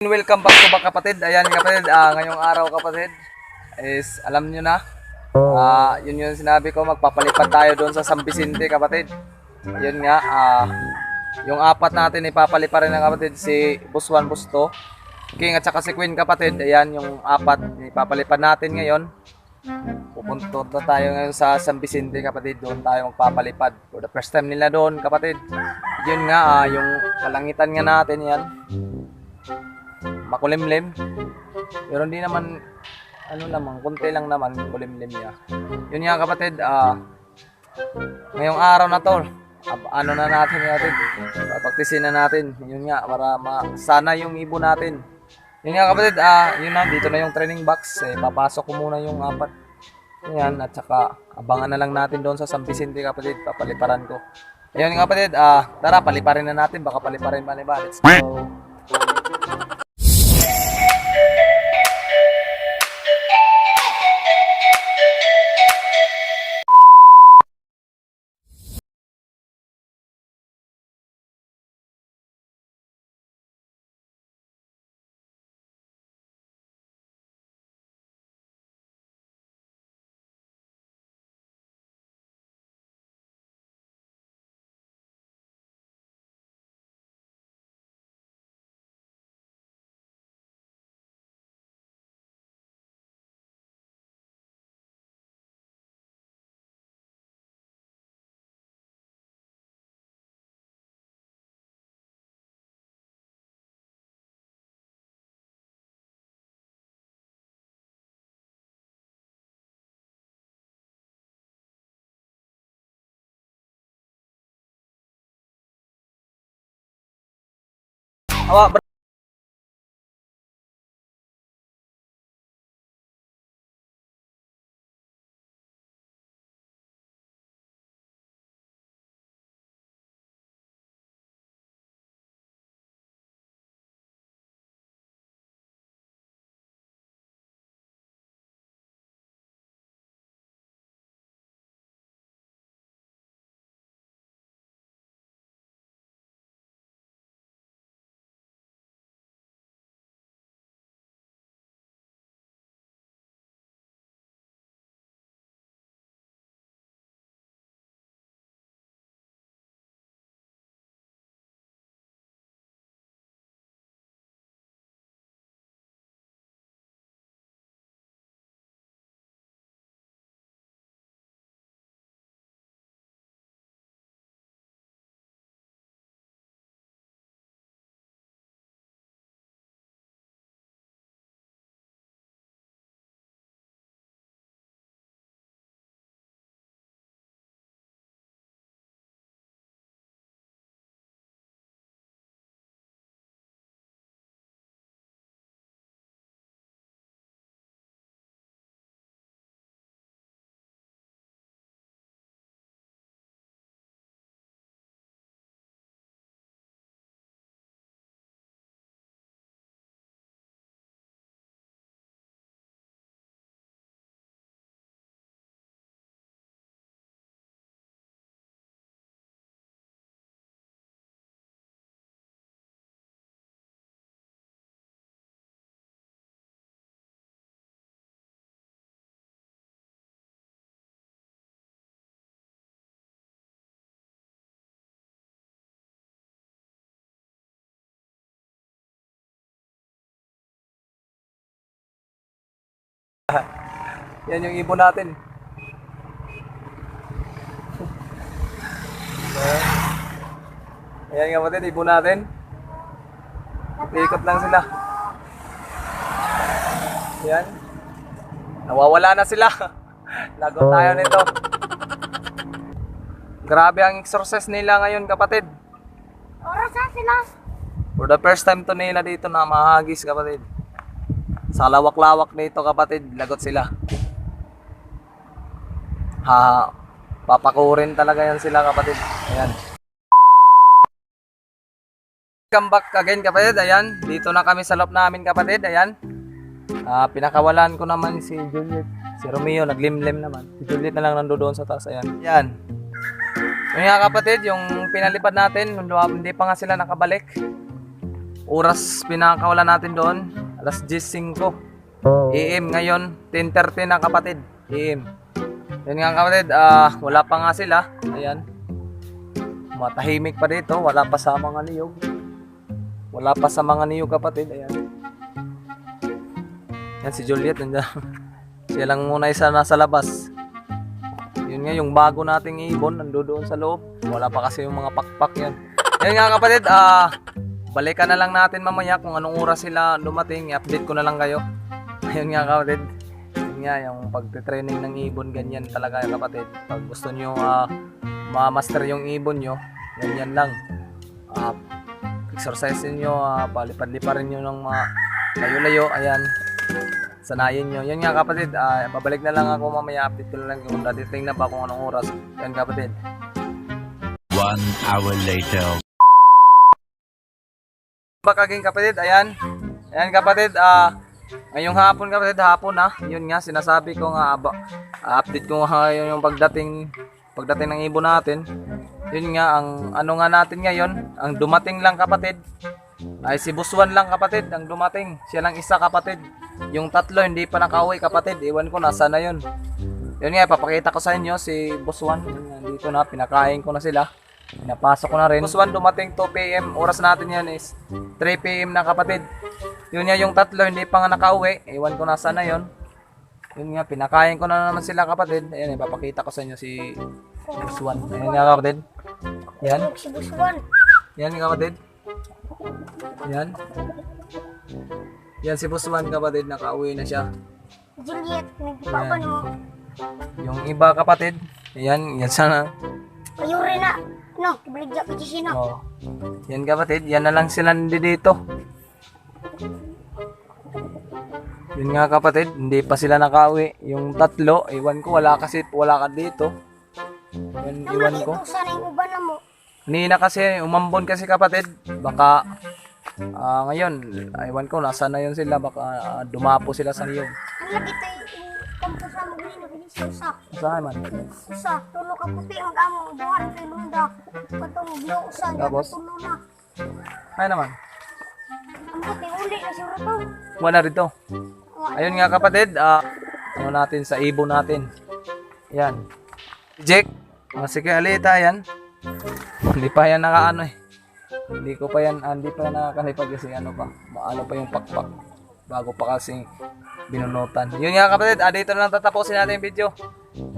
Welcome back to back kapatid. Ayan kapatid, ah, ngayong araw kapatid is alam nyo na. Ah, yun yung sinabi ko magpapalipad tayo doon sa San Vicente kapatid. Yun nga, ah, yung apat natin ipapaliparin ng kapatid si Buswan Busto, King at saka si Queen kapatid. Ayan yung apat ipapalipad natin ngayon. Pupunta na tayo ngayon sa San Vicente kapatid. Doon tayo magpapalipad. For the first time nila doon kapatid. Yun nga, ah, yung kalangitan nga natin yan makulimlim. Pero hindi naman, ano naman, konti lang naman kulimlim niya. Yun nga kapatid, ah, ngayong araw na to, ano na natin natin, papaktisin na natin. Yun nga, para ma- sana yung ibo natin. Yun nga kapatid, ah, yun na, dito na yung training box. Eh, papasok ko muna yung apat. Yan, at saka abangan na lang natin doon sa San Vicente kapatid, papaliparan ko. Ayun kapatid, ah, tara, paliparin na natin, baka paliparin pa ni. Let's go. awak Yan yung ibon natin. Ayan. Ayan nga kapatid, ibon natin. Ikot lang sila. Yan. Nawawala na sila. Lagot tayo nito. Grabe ang exercise nila ngayon kapatid. Oras na sila. For the first time to nila dito na mahagis kapatid. Sa lawak-lawak nito kapatid, lagot sila. Ha, papakurin talaga yan sila kapatid. Ayan. Welcome back again kapatid. Ayan, dito na kami sa loob namin kapatid. Ayan. Ah, pinakawalan ko naman si Juliet. Si Romeo, naglimlim naman. Si Juliet na lang nandoon sa taas. Ayan. Ayan. Yung nga kapatid, yung pinalipad natin, hindi pa nga sila nakabalik. oras pinakawala natin doon, alas 10.05. AM ngayon, 10.30 na kapatid. AM. Yun nga kapatid, ah, wala pa nga sila. Ayan. Matahimik pa dito, wala pa sa mga niyog. Wala pa sa mga niyog kapatid, ayan. Yan si Juliet, nandiyan. Siya lang muna isa nasa labas. Yun nga, yung bago nating ibon, nando doon sa loob. Wala pa kasi yung mga pakpak yan. Yan nga kapatid, ah, balikan na lang natin mamaya kung anong oras sila dumating. I-update ko na lang kayo. Ayun nga kapatid. Yun nga, yung pagte-training ng ibon, ganyan talaga kapatid. Pag gusto nyo ah, ma-master yung ibon nyo, ganyan lang. Ah, exercise nyo, ah, palipad-liparin nyo ng mga layo-layo, ayan. Sanayin nyo. Yan nga kapatid, ah, babalik na lang ako mamaya, update ko na lang kung datiting na ba kung anong oras. Yan kapatid. One hour later. Bakaging kapatid, ayan. Ayan kapatid, ah ngayong hapon kapatid, hapon na. Yun nga sinasabi ko nga aba, ah, update ko nga yung pagdating pagdating ng ibon natin. Yun nga ang ano nga natin ngayon, ang dumating lang kapatid ay si Buswan lang kapatid ang dumating. Siya lang isa kapatid. Yung tatlo hindi pa nakauwi kapatid. Iwan ko nasa na yun. Yun nga, papakita ko sa inyo si Buswan. Dito na, pinakain ko na sila. Pinapasok ko na rin. Buswan dumating 2 p.m. Oras natin yan is 3 p.m. na kapatid. Yun nga, yung tatlo hindi pa nga nakauwi. Iwan ko na yun. Yun nga, pinakain ko na naman sila kapatid. Ayan, ipapakita ko sa inyo si Buswan. Ayan nga kapatid. Yan. Si Buswan. Yan kapatid. Yan. Yan si Buswan kapatid, nakauwi na siya. Juliet, nagpapan mo. Yung iba kapatid, yan, yan sana. Ayuri na. No, kibaligya ka sino. Oh. Yan kapatid, yan na lang sila dito. Yun nga kapatid, hindi pa sila nakauwi. Yung tatlo, iwan ko, wala kasi, wala ka dito. Yan, iwan ko. sana yung uban na mo. Nina kasi, umambon kasi kapatid. Baka, ah ngayon, iwan ko, nasa na yun sila. Baka ah, dumapo sila sa niyog. Ang lagi tayo yung kampo sa mga ganito. Bilis usa. Saan man? Usa. Tulo ka puti. Ang amo. Buwan kay Lunda. Patong bilo usa. Tapos? Tulo na. Ay naman. Ang puti uli na si Rato. Wala rito. Ayun nga kapatid, ah, ano natin sa ibon natin. Yan. Jack, uh, sige alita yan. Hindi pa yan nakaano eh. Hindi ko pa yan, ah, hindi pa yan nakakalipad kasi ano pa, maano pa yung pakpak. Bago pa kasi binunutan. Yun nga kapatid, ah, dito na lang tatapusin natin yung video.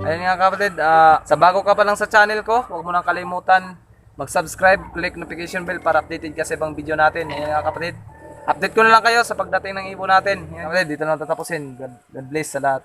Ayun nga kapatid, ah, sa bago ka pa lang sa channel ko, huwag mo nang kalimutan mag-subscribe, click notification bell para updated ka sa ibang video natin. Ayun nga kapatid. Update ko na lang kayo sa pagdating ng ibon natin. Yan, kapatid, dito na lang tatapusin. God, God bless sa lahat.